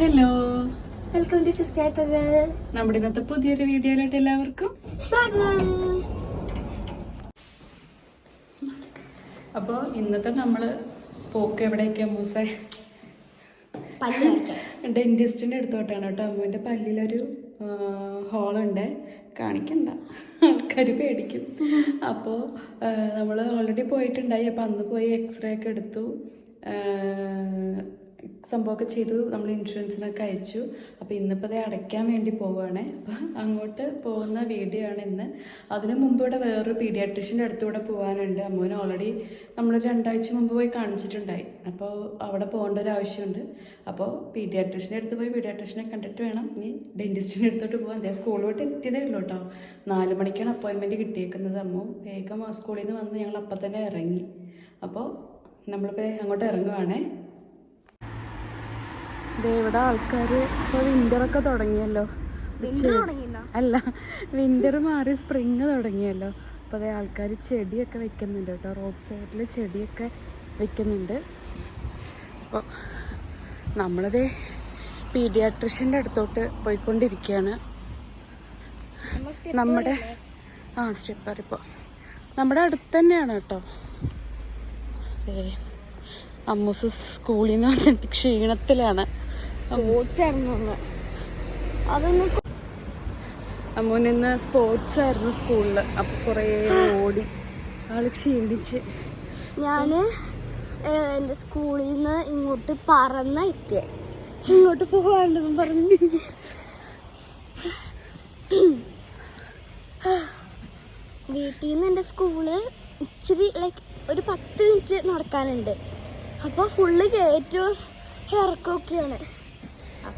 Hello welcome to നമ്മുടെ ഇന്നത്തെ പുതിയൊരു വീഡിയോയിലോട്ട് എല്ലാവർക്കും സ്വാഗതം. അപ്പോൾ ഇന്നത്തെ നമ്മൾ പോക്ക് എവിടെയൊക്കെയാ മൂസേ? ഡെന്റിസ്റ്റിന്റെ ഡെന്റിസ്റ്റിന്റെ അടുത്തോട്ടാണ് കേട്ടോ. അമ്മുവിന്റെ പല്ലിലൊരു ഹോളുണ്ട്. കാണിക്കണ്ട. ആൾക്കാർ പേടിക്കും. അപ്പോൾ നമ്മൾ ഓൾറെഡി പോയിട്ടുണ്ടായി. അപ്പോൾ അന്ന് പോയി എക്സ്റേ ഒക്കെ എടുത്തു. സംഭവമൊക്കെ ചെയ്തു നമ്മൾ ഇൻഷുറൻസിനൊക്കെ അയച്ചു. അപ്പോൾ ഇന്നിപ്പോൾ അത് അടയ്ക്കാൻ വേണ്ടി പോവുകയാണേ. അപ്പോൾ അങ്ങോട്ട് പോകുന്ന വീഡിയോ ആണ് ഇന്ന്. അതിനു മുമ്പ് ഇവിടെ വേറൊരു പീഡിയാട്രിഷ്യന്റെ അടുത്തൂടെ പോകാനുണ്ട്. അമ്മോന് ഓൾറെഡി നമ്മൾ രണ്ടാഴ്ച മുമ്പ് പോയി കാണിച്ചിട്ടുണ്ടായി. അപ്പോൾ അവിടെ പോകേണ്ട ഒരു ആവശ്യമുണ്ട്. അപ്പോൾ പീഡിയാട്രിഷ്യന്റെ അടുത്ത് പോയി പീഡിയാട്രിഷ്യനെ കണ്ടിട്ട് വേണം ഇനി ഡെന്റിസ്റ്റിന്റെ അടുത്തോട്ട് പോകാൻ. അതേ സ്കൂളിൽ വിട്ട് എത്തിയതേ ഉള്ളൂ കേട്ടോ. നാല് മണിക്കാണ് അപ്പോയിൻമെന്റ് കിട്ടിയേക്കുന്നത്. അമ്മു വേഗം സ്കൂളിൽ നിന്ന് വന്ന് ഞങ്ങൾ അപ്പം തന്നെ ഇറങ്ങി. അപ്പോൾ നമ്മളിപ്പോൾ അങ്ങോട്ട് ഇറങ്ങുവാണേ. ഇവിടെ ആൾക്കാർ ഇപ്പോൾ ഒക്കെ തുടങ്ങിയല്ലോ. അല്ല വിന്റർ മാറി സ്പ്രിങ് തുടങ്ങിയല്ലോ. അപ്പോൾ അതേ ആൾക്കാർ ചെടിയൊക്കെ വെക്കുന്നുണ്ട് കേട്ടോ. റോഡ് സൈഡിൽ ചെടിയൊക്കെ വെക്കുന്നുണ്ട്. അപ്പോൾ നമ്മളതേ പീഡിയാട്രിഷ്യന്റെ അടുത്തോട്ട് പോയിക്കൊണ്ടിരിക്കുകയാണ് നമ്മുടെ ആ സ്റ്റെപ്പർ ഇപ്പോൾ നമ്മുടെ അടുത്ത് തന്നെയാണ് കേട്ടോ. ഏ അമ്മൂസ് സ്കൂളിൽ നിന്ന് വന്നിട്ട് ക്ഷീണത്തിലാണ്. സ്പോർട്സ് ആയിരുന്നു അന്ന്. അതൊന്ന് അമ്മൂന് ഇന്ന് സ്പോർട്സ് ആയിരുന്നു സ്കൂളിൽ അപ്പോൾ കുറേ ഓടി ആൾ ക്ഷീണിച്ച്. ഞാൻ എന്റെ എന്റെ സ്കൂളിൽ നിന്ന് ഇങ്ങോട്ട് പറന്ന എത്തിയ ഇങ്ങോട്ട് പോകാണ്ടെന്ന് പറഞ്ഞു. വീട്ടിൽ നിന്ന് എന്റെ സ്കൂൾ ഇച്ചിരി ലൈക്ക് ഒരു പത്ത് മിനിറ്റ് നടക്കാനുണ്ട്. അപ്പോൾ ഫുള്ള് കയറ്റവും ഇറക്കമൊക്കെയാണ്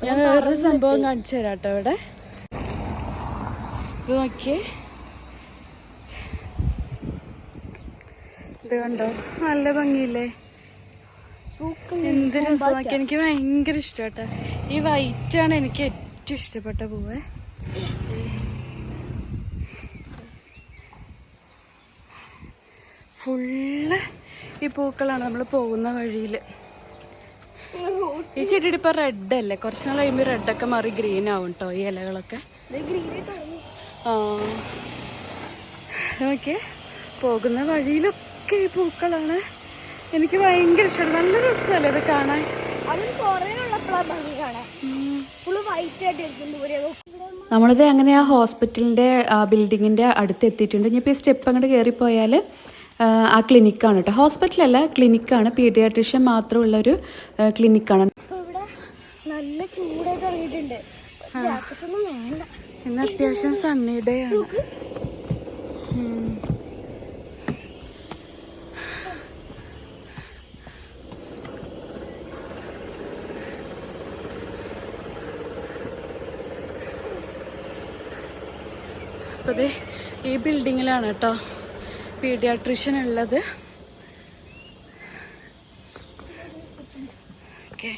ഞാൻ വേറൊരു സംഭവം കാണിച്ചു തരാം കേട്ടോ ഇവിടെ. ഇത് നോക്കിയേ. ഇത് കണ്ടോ? നല്ല ഭംഗിയില്ലേ? എന്ത് രസം നോക്കി എനിക്ക് ഭയങ്കര ഇഷ്ടം ഈ വൈറ്റ് ആണ് എനിക്ക് ഏറ്റവും ഇഷ്ടപ്പെട്ട പൂവ്. ഫുള്ള് ഈ പൂക്കളാണ് നമ്മൾ പോകുന്ന വഴിയിൽ ഈ ചെടിയുടെ ഇപ്പൊ റെഡ് അല്ലേ? കുറച്ച് നാൾ കഴിയുമ്പോൾ ഒക്കെ മാറി ഗ്രീൻ ആവും കേട്ടോ ഈ ഇലകളൊക്കെ. ആ. ഓക്കെ പോകുന്ന വഴിയിലൊക്കെ ഈ പൂക്കളാണ്. എനിക്ക് ഭയങ്കര ഇഷ്ടം. നല്ല രസമല്ലേ ഇത് കാണാൻ? നമ്മളിത് അങ്ങനെ ആ ഹോസ്പിറ്റലിന്റെ ബിൽഡിങ്ങിന്റെ അടുത്ത് എത്തിയിട്ടുണ്ട്. ഇനിയിപ്പോൾ ഈ സ്റ്റെപ്പ് അങ്ങോട്ട് കയറിപ്പോയാൽ ആ ക്ലിനിക്കാണ് കേട്ടോ ഹോസ്പിറ്റലല്ല ക്ലിനിക്കാണ് പീഡിയാട്രിഷ്യൻ മാത്രമുള്ളൊരു ക്ലിനിക്കാണ് ഇപ്പൊ ഇവിടെ നല്ല ചൂടായി തുടങ്ങിയിട്ടുണ്ട് ഇന്ന് അത്യാവശ്യം സണ്ണി ഡേ ആണ്. അതെ ദേ ഈ ബിൽഡിങ്ങിലാണ് കേട്ടോ പീഡിയാട്രിഷ്യൻ ഉള്ളത്. ഓക്കെ.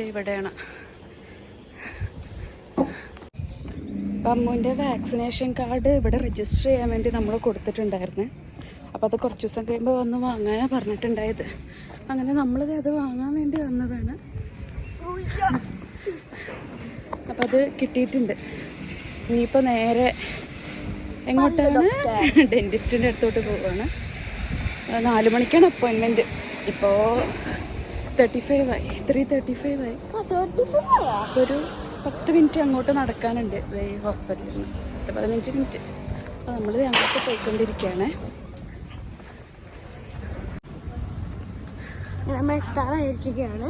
ഇവിടെയാണ്. അമ്മുവിന്റെ വാക്സിനേഷൻ കാർഡ് ഇവിടെ രജിസ്റ്റർ ചെയ്യാൻ വേണ്ടി നമ്മൾ കൊടുത്തിട്ടുണ്ടായിരുന്നു. അപ്പോൾ അത് കുറച്ച് ദിവസം കഴിയുമ്പോൾ വന്ന് വാങ്ങാനാണ് പറഞ്ഞിട്ടുണ്ടായത്. അങ്ങനെ നമ്മളത് അത് വാങ്ങാൻ വേണ്ടി വന്നതാണ്. അപ്പം അത് കിട്ടിയിട്ടുണ്ട്. ഇനിയിപ്പോൾ നേരെ എങ്ങോട്ടാണ്? ഡെന്റിസ്റ്റിന്റെ അടുത്തോട്ട് പോവുകയാണ് നാലു മണിക്കാണ് അപ്പോയിന്റ്മെന്റ് ഇപ്പോ തേർട്ടി ഫൈവ് ആയി. ത്രീ തേർട്ടി ഫൈവ് ആയി ഒരു പത്ത് മിനിറ്റ് അങ്ങോട്ട് നടക്കാനുണ്ട് ഹോസ്പിറ്റലിൽ നിന്ന് പത്ത് പതിനഞ്ച് മിനിറ്റ്. അപ്പോൾ നമ്മൾ അങ്ങോട്ട് പോയിക്കൊണ്ടിരിക്കുകയാണ് നമ്മൾ എത്താറായിരിക്കുകയാണ്.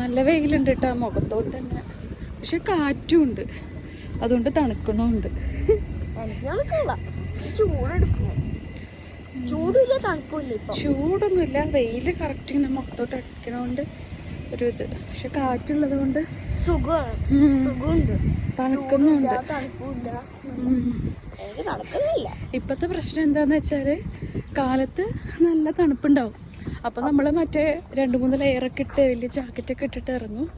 നല്ല വെയിലുണ്ട് കേട്ടോ മുഖത്തോട്ട് തന്നെ. പക്ഷെ കാറ്റും ഉണ്ട് അതുകൊണ്ട് തണുക്കണമുണ്ട് ചൂടൊന്നുമില്ല. വെയിൽ കറക്റ്റ് ഇങ്ങനെ മൊത്തോട്ട് അടിക്കണോണ്ട് ഒരു ഇത് പക്ഷെ കാറ്റുള്ളത് കൊണ്ട്. സുഖമുണ്ട്. തണുക്കുന്നുണ്ട്. ഇപ്പത്തെ പ്രശ്നം എന്താന്ന് വെച്ചാൽ കാലത്ത് നല്ല തണുപ്പുണ്ടാവും. അപ്പൊ നമ്മൾ മറ്റേ രണ്ടു മൂന്ന് ലെയറൊക്കെ ഇട്ട് വലിയ ജാക്കറ്റൊക്കെ ഇട്ടിട്ട് ഇറങ്ങും.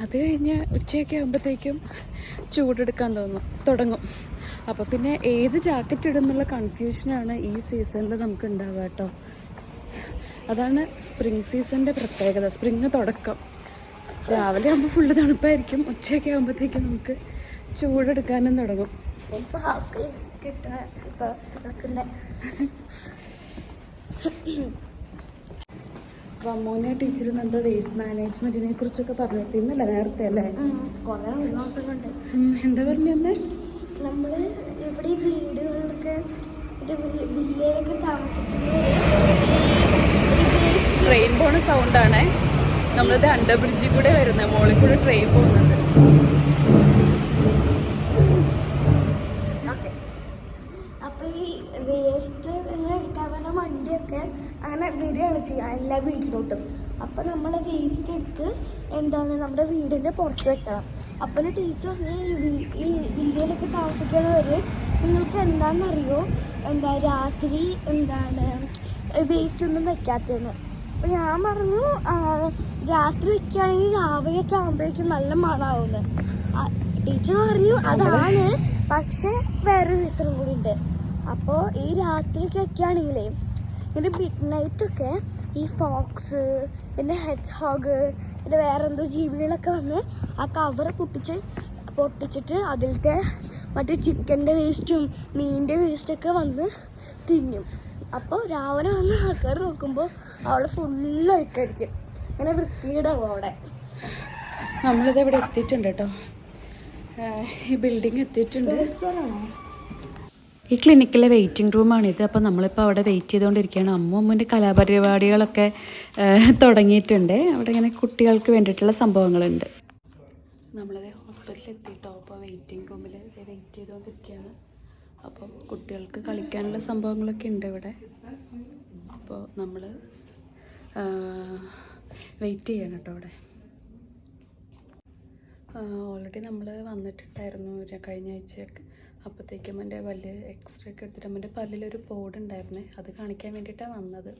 അത് കഴിഞ്ഞ് ഉച്ചയൊക്കെ ആകുമ്പോഴത്തേക്കും ചൂടെടുക്കാൻ തോന്നും തുടങ്ങും. അപ്പോൾ പിന്നെ ഏത് ജാക്കറ്റ് ഇടുന്നുള്ള കൺഫ്യൂഷനാണ് ഈ സീസണിൽ നമുക്ക് ഉണ്ടാവുക കേട്ടോ. അതാണ് സ്പ്രിംഗ് സീസണിന്റെ പ്രത്യേകത സ്പ്രിങ് തുടക്കം. രാവിലെ ആകുമ്പോൾ ഫുള്ള് തണുപ്പായിരിക്കും ഉച്ചയൊക്കെ ആകുമ്പോഴത്തേക്കും നമുക്ക് ചൂടെടുക്കാനും തുടങ്ങും. ഇപ്പൊ അപ്പോൾ അമ്മോനെ ടീച്ചർ എന്തോ വേസ്റ്റ് മാനേജ്മെന്റിനെ കുറിച്ചൊക്കെ പറഞ്ഞു നേരത്തെ അല്ലേ? കുറെ ദിവസങ്ങളുണ്ട് ഉം, എന്താ പറഞ്ഞു തന്നെ നമ്മൾ ഇവിടെ വീടുകളിലൊക്കെ വില്ലയിലൊക്കെ താമസിക്കുന്നവര് ട്രെയിൻ പോണ സൗണ്ടാണ് നമ്മളിത് അണ്ടർ ബ്രിഡ്ജിൽ കൂടെ വരുന്നത് മോളിൽ കൂടെ ട്രെയിൻ പോകുന്നുണ്ട് ഓക്കെ അപ്പൊ ഈ വേസ്റ്റ് ഇങ്ങനെ എടുക്കാൻ പറ്റുന്ന വണ്ടിയൊക്കെ അങ്ങനെ വരികയാണ് ചെയ്യുക എല്ലാ വീട്ടിലോട്ടും. അപ്പൊ നമ്മൾ വേസ്റ്റ് എടുത്ത് എന്താണ് നമ്മുടെ വീടിന്റെ പുറത്ത് വെക്കണം. അപ്പോൾ ടീച്ചർ ഈ ഈ വില്ലയിലൊക്കെ താമസിക്കുന്നവര് നിങ്ങൾക്ക് എന്താണെന്നറിയോ എന്താ രാത്രി എന്താണ് വേസ്റ്റ് ഒന്നും വെക്കാത്തതെന്ന്. അപ്പൊ ഞാൻ പറഞ്ഞു രാത്രി വെക്കുകയാണെങ്കിൽ രാവിലെ ഒക്കെ ആകുമ്പോഴേക്കും നല്ല മണമാവുന്നു ടീച്ചർ പറഞ്ഞു അതാണ് പക്ഷെ വേറെ ടീച്ചറും കൂടി ഉണ്ട്. അപ്പോൾ ഈ രാത്രിയൊക്കെ ഇങ്ങനെ മിഡ് നൈറ്റൊക്കെ ഈ ഫോക്സ് പിന്നെ ഹെഡ് ഹോഗ് പിന്നെ വേറെ എന്തോ ജീവികളൊക്കെ വന്ന് ആ കവർ പൊട്ടിച്ച് പൊട്ടിച്ചിട്ട് അതിലത്തെ മറ്റേ ചിക്കന്റെ വേസ്റ്റും മീനിന്റെ വേസ്റ്റൊക്കെ വന്ന് തിന്നും. അപ്പോൾ രാവിലെ വന്ന് ആൾക്കാർ നോക്കുമ്പോൾ അവിടെ ഫുള്ള് അഴിക്കടിക്കും അങ്ങനെ വൃത്തിയിടാവും അവിടെ. നമ്മളിത് ഇവിടെ എത്തിയിട്ടുണ്ട് കേട്ടോ ഈ ബിൽഡിംഗ് എത്തിയിട്ടുണ്ട്. ഈ ക്ലിനിക്കിലെ വെയിറ്റിംഗ് റൂമാണിത് അപ്പോൾ നമ്മളിപ്പോൾ അവിടെ വെയിറ്റ് ചെയ്തുകൊണ്ടിരിക്കുകയാണ് അമ്മ അമ്മൂന്റെ കലാപരിപാടികളൊക്കെ തുടങ്ങിയിട്ടുണ്ട്. അവിടെ ഇങ്ങനെ കുട്ടികൾക്ക് വേണ്ടിയിട്ടുള്ള സംഭവങ്ങളുണ്ട്. നമ്മളത് ഹോസ്പിറ്റലിൽ എത്തിയിട്ടോ അപ്പോൾ വെയിറ്റിംഗ് റൂമിൽ വെയിറ്റ് ചെയ്തുകൊണ്ടിരിക്കുകയാണ് അപ്പോൾ കുട്ടികൾക്ക് കളിക്കാനുള്ള സംഭവങ്ങളൊക്കെ ഉണ്ട് ഇവിടെ. അപ്പോൾ നമ്മൾ വെയിറ്റ് ചെയ്യണം കേട്ടോ അവിടെ. ഓൾറെഡി നമ്മൾ വന്നിട്ടുണ്ടായിരുന്നു. കഴിഞ്ഞ ആഴ്ചയൊക്കെ. അപ്പോഴത്തേക്കും എന്റെ പല്ല് എക്സ്റേ ഒക്കെ എടുത്തിട്ട് എന്റെ പല്ലിലൊരു പോഡ് ഉണ്ടായിരുന്നേ. അത് കാണിക്കാൻ വേണ്ടിയിട്ടാണ് വന്നത്.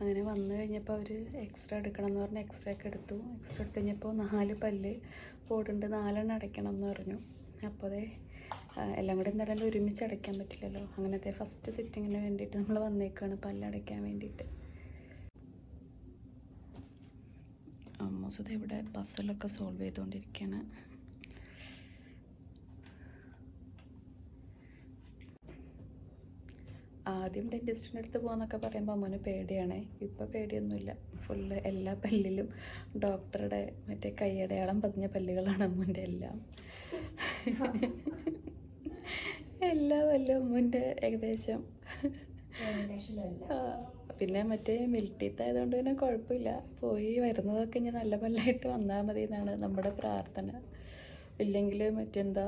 അങ്ങനെ വന്നു കഴിഞ്ഞപ്പോൾ അവർ എക്സ്റേ എടുക്കണം എന്ന് പറഞ്ഞ് എക്സ്റേ ഒക്കെ എടുത്തു. എക്സ്റേ എടുത്ത് കഴിഞ്ഞപ്പോൾ നാല് പല്ല് പോടുണ്ട് നാലെണ്ണം അടയ്ക്കണം എന്ന് പറഞ്ഞു അപ്പോൾ അതേ എല്ലാം കൂടി എന്തായാലും ഒരുമിച്ച് അടയ്ക്കാൻ പറ്റില്ലല്ലോ. അങ്ങനത്തെ ഫസ്റ്റ് സിറ്റിങ്ങിന് വേണ്ടിയിട്ട് നമ്മൾ വന്നേക്കാണ് പല്ലടയ്ക്കാൻ വേണ്ടിയിട്ട്. അമ്മൂസത് ഇവിടെ പസലൊക്കെ സോൾവ് ചെയ്തുകൊണ്ടിരിക്കുകയാണ് ആദ്യം ഡെന്റിസ്റ്റിന്റെ അടുത്ത് പോകാന്നൊക്കെ പറയുമ്പോൾ മോന് പേടിയാണേ. ഇപ്പം പേടിയൊന്നുമില്ല. ഫുള്ള് എല്ലാ പല്ലിലും ഡോക്ടറുടെ മറ്റേ കൈയടയാളം പതിഞ്ഞ പല്ലുകളാണ് അമ്മൂന്റെ എല്ലാം. എല്ലാ പല്ലും അമ്മൂന്റെ ഏകദേശം. പിന്നെ മറ്റേ മിൽട്ടിത്ത് ആയതുകൊണ്ട് പിന്നെ കുഴപ്പമില്ല. പോയി വരുന്നതൊക്കെ ഇനി നല്ല പല്ലായിട്ട് വന്നാൽ മതി എന്നാണ് നമ്മുടെ പ്രാർത്ഥന. ഇല്ലെങ്കിൽ മറ്റെന്താ?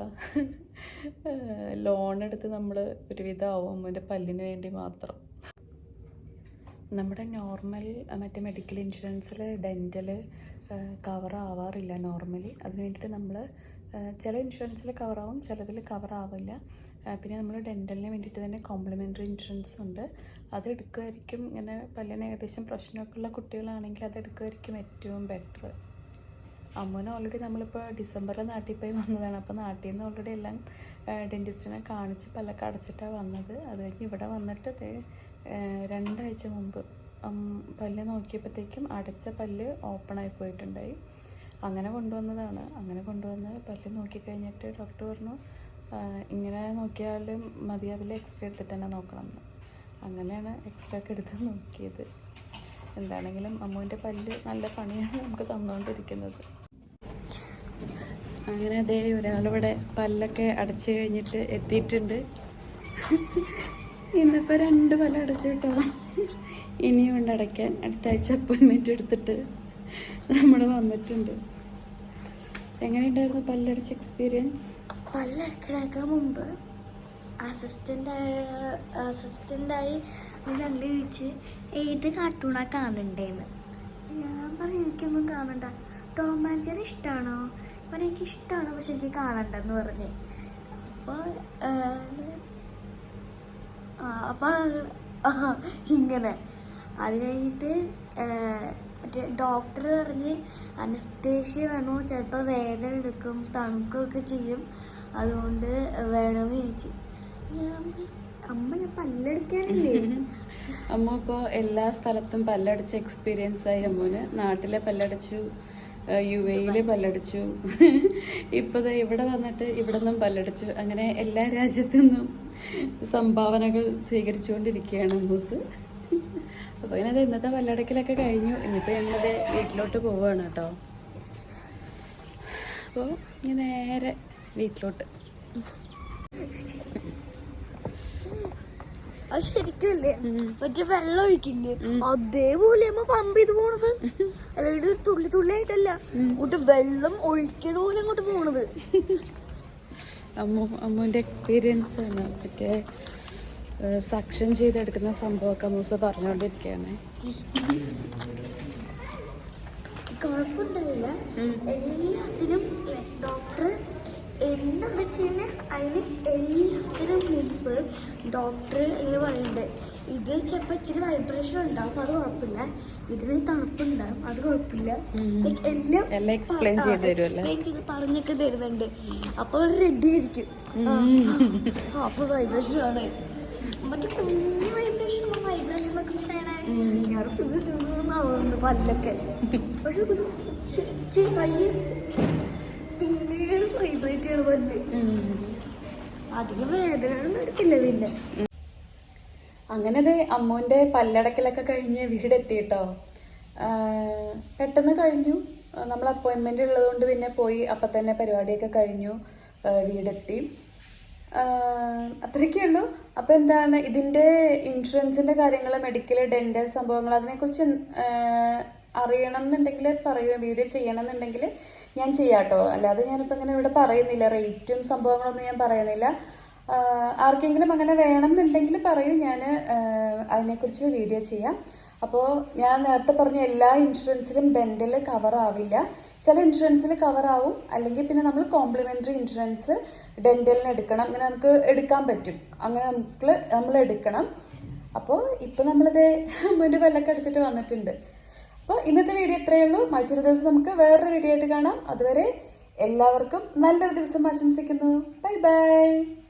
ലോൺ എടുത്ത് നമ്മൾ ഒരുവിധം ആവും അമ്മൂന്റെ പല്ലിന് വേണ്ടി മാത്രം. നമ്മുടെ നോർമൽ മറ്റേ മെഡിക്കൽ ഇൻഷുറൻസിൽ ഡെന്റൽ കവർ ആവാറില്ല നോർമലി അതിന് വേണ്ടിയിട്ട് നമ്മൾ ചില ഇൻഷുറൻസിൽ കവറാവും ചിലതിൽ കവർ ആവില്ല. പിന്നെ നമ്മൾ ഡെന്റലിന് വേണ്ടിയിട്ട് തന്നെ കോംപ്ലിമെന്ററി ഇൻഷുറൻസ് ഉണ്ട്. അത് എടുക്കുമായിരിക്കും ഇങ്ങനെ പല്ലിന് ഏകദേശം പ്രശ്നമൊക്കെ ഉള്ള കുട്ടികളാണെങ്കിൽ അത് എടുക്കുമായിരിക്കും ഏറ്റവും ബെറ്റർ അമ്മൂന് ഓൾറെഡി നമ്മളിപ്പോൾ ഡിസംബറിൽ നാട്ടിൽ പോയി വന്നതാണ്. അപ്പോൾ നാട്ടിൽ നിന്ന് ഓൾറെഡി എല്ലാം ഡെന്റിസ്റ്റിനെ കാണിച്ച് പല്ലൊക്കെ അടച്ചിട്ടാണ് വന്നത്. അത് കഴിഞ്ഞ് ഇവിടെ വന്നിട്ട് ആ, രണ്ടാഴ്ച മുമ്പ് പല്ല് നോക്കിയപ്പോഴത്തേക്കും അടച്ച പല്ല് ഓപ്പണായി പോയിട്ടുണ്ടായി. അങ്ങനെ കൊണ്ടുവന്നതാണ്. അങ്ങനെ കൊണ്ടുവന്ന് പല്ല് നോക്കിക്കഴിഞ്ഞിട്ട് ഡോക്ടർ പറഞ്ഞു ഇങ്ങനെ നോക്കിയാലും മതിയാവില്ല എക്സ്റേ എടുത്തിട്ട് തന്നെ നോക്കണം എന്ന്. അങ്ങനെയാണ് എക്സ്റേ ഒക്കെ എടുത്ത് നോക്കിയത്. എന്താണെങ്കിലും അമ്മുവിന്റെ പല്ല് നല്ല പണിയാണ് നമുക്ക് തന്നുകൊണ്ടിരിക്കുന്നത് അങ്ങനെ അതേ ഒരാളിവിടെ പല്ലൊക്കെ അടച്ചു കഴിഞ്ഞിട്ട് എത്തിയിട്ടുണ്ട്. ഇന്നിപ്പോൾ രണ്ട് പല്ല അടച്ചു കിട്ടോ. ഇനിയും ഉണ്ട് അടയ്ക്കാൻ. അടുത്ത ആഴ്ച അപ്പോയിൻമെന്റ് എടുത്തിട്ട് നമ്മൾ വന്നിട്ടുണ്ട്. എങ്ങനെയുണ്ടായിരുന്നു പല്ലടച്ച എക്സ്പീരിയൻസ് പല്ലടക്കണേക്കാൾ മുമ്പ് അസിസ്റ്റന്റായ അസിസ്റ്റന്റായി രണ്ട് ചോദിച്ച് ഏത് കാർട്ടൂണാണ് കാണണ്ടേന്ന്? ഞാൻ പറഞ്ഞു എനിക്കൊന്നും കാണണ്ട. ടോം ആൻഡ് ജെറി ഇഷ്ടമാണോ പറഞ്ഞു എനിക്ക് ഇഷ്ടമാണ് പക്ഷെ എനിക്ക് കാണണ്ടെന്ന് പറഞ്ഞ് അപ്പോൾ അപ്പോൾ ഇങ്ങനെ. അത് കഴിഞ്ഞിട്ട് മറ്റേ ഡോക്ടർ പറഞ്ഞ് അനസ്തേഷ്യ വേണോ ചിലപ്പോൾ വേദന എടുക്കും തണുക്കുകയൊക്കെ ചെയ്യും അതുകൊണ്ട് വേണമെന്ന് ചോദിച്ചു. ഞാൻ അമ്മ ഞാൻ പല്ലടിക്കാനില്ലേ? അമ്മ ഇപ്പോൾ എല്ലാ സ്ഥലത്തും പല്ലടിച്ച് എക്സ്പീരിയൻസ് ആയി അമ്മൂന്. നാട്ടിലെ പല്ലടിച്ചു. യു എയിൽ പല്ലടിച്ചു. ഇപ്പോൾ ഇവിടെ വന്നിട്ട് ഇവിടെ നിന്നും പല്ലടിച്ചു. അങ്ങനെ എല്ലാ രാജ്യത്തു നിന്നും സംഭാവനകൾ സ്വീകരിച്ചുകൊണ്ടിരിക്കുകയാണ് മൂസ് അപ്പോൾ ഇങ്ങനെ അത് ഇന്നത്തെ പല്ലടക്കിലൊക്കെ കഴിഞ്ഞു. ഇനിയിപ്പോൾ ഞങ്ങളത് വീട്ടിലോട്ട് പോവുകയാണ് കേട്ടോ. അപ്പോൾ ഇനി നേരെ വീട്ടിലോട്ട്. അത് ശരിക്കല്ലേ മറ്റേ വെള്ളം ഒഴിക്കില്ലേ? അതേപോലെ അമ്മ പമ്പ് ചെയ്ത് പോണത്. അല്ലെങ്കിൽ ഒരു തുള്ളി തുള്ളി ആയിട്ടല്ല അങ്ങോട്ട് വെള്ളം ഒഴിക്കണ പോലെ അങ്ങോട്ട് പോണത്. അമ്മു അമ്മുവിന്റെ എക്സ്പീരിയൻസ് ആണ്. മറ്റേ സക്ഷൻ ചെയ്തെടുക്കുന്ന സംഭവമൊക്കെ അമ്മൂസ് പറഞ്ഞുകൊണ്ടിരിക്കുകയാണ് കുഴപ്പമുണ്ടായില്ല. എല്ലാത്തിനും ഡോക്ടർ എന്താണ് ചെയ്യുന്നത് അതിന് എല്ലാത്തിനും ഡോക്ടർ ഇങ്ങനെ പറയുന്നുണ്ട്. ഇത് ചിലപ്പോൾ ഇച്ചിരി വൈബ്രേഷൻ ഉണ്ടാവും അത് കുഴപ്പമില്ല. ഇതിന് തണുപ്പുണ്ടാവും അത് കുഴപ്പമില്ല. എല്ലാം എക്സ്പ്ലെയിൻ ചെയ്ത് പറഞ്ഞൊക്കെ തരുന്നുണ്ട്. അപ്പോൾ റെഡി ആയിരിക്കും. അപ്പൊ വൈബ്രേഷൻ ആണ്. മറ്റേ കുഞ്ഞു വൈബ്രേഷൻ വൈബ്രേഷൻ എന്നൊക്കെ പറയണേ പല്ലൊക്കെ. പക്ഷെ വൈബ്രേറ്റ് ചെയ്യണ പല്ല്. അധികം വേദന ഒന്നും എടുക്കില്ല പിന്നെ. അങ്ങനെ അത് അമ്മുവിന്റെ പല്ലടക്കലൊക്കെ കഴിഞ്ഞ് വീടെത്തി കേട്ടോ പെട്ടെന്ന് കഴിഞ്ഞു. നമ്മൾ അപ്പോയിൻമെന്റ് ഉള്ളതുകൊണ്ട് പിന്നെ പോയി അപ്പൊ തന്നെ പരിപാടിയൊക്കെ കഴിഞ്ഞു വീടെത്തി. അത്രയൊക്കെയുള്ളൂ. അപ്പോൾ എന്താണ് ഇതിന്റെ ഇൻഷുറൻസിന്റെ കാര്യങ്ങൾ മെഡിക്കൽ ഡെന്റൽ സംഭവങ്ങൾ അതിനെക്കുറിച്ച് അറിയണം എന്നുണ്ടെങ്കിൽ പറയുക വീഡിയോ ചെയ്യണം എന്നുണ്ടെങ്കിൽ ഞാൻ ചെയ്യാട്ടോ. അല്ലാതെ ഞാനിപ്പോൾ ഇങ്ങനെ ഇവിടെ പറയുന്നില്ല. റേറ്റും സംഭവങ്ങളൊന്നും ഞാൻ പറയുന്നില്ല. ആർക്കെങ്കിലും അങ്ങനെ വേണം എന്നുണ്ടെങ്കിൽ പറയൂ ഞാൻ അതിനെക്കുറിച്ച് വീഡിയോ ചെയ്യാം. അപ്പോൾ ഞാൻ നേരത്തെ പറഞ്ഞ എല്ലാ ഇൻഷുറൻസിലും ഡെന്റൽ കവർ ആവില്ല. ചില ഇൻഷുറൻസിൽ കവർ ആവും. അല്ലെങ്കിൽ പിന്നെ നമ്മൾ കോംപ്ലിമെന്ററി ഇൻഷുറൻസ് ഡെന്റലിന് എടുക്കണം. അങ്ങനെ നമുക്ക് എടുക്കാൻ പറ്റും. അങ്ങനെ നമുക്ക് നമ്മൾ എടുക്കണം. അപ്പോൾ ഇപ്പോൾ നമ്മളിത് മുന്നിൽ അടിച്ചിട്ട് വന്നിട്ടുണ്ട്. അപ്പോൾ ഇന്നത്തെ വീഡിയോ ഇത്രയേ ഉള്ളൂ. മറ്റൊരു ദിവസം നമുക്ക് വേറൊരു വീഡിയോ ആയിട്ട് കാണാം. അതുവരെ എല്ലാവർക്കും നല്ലൊരു ദിവസം ആശംസിക്കുന്നു. Bye bye.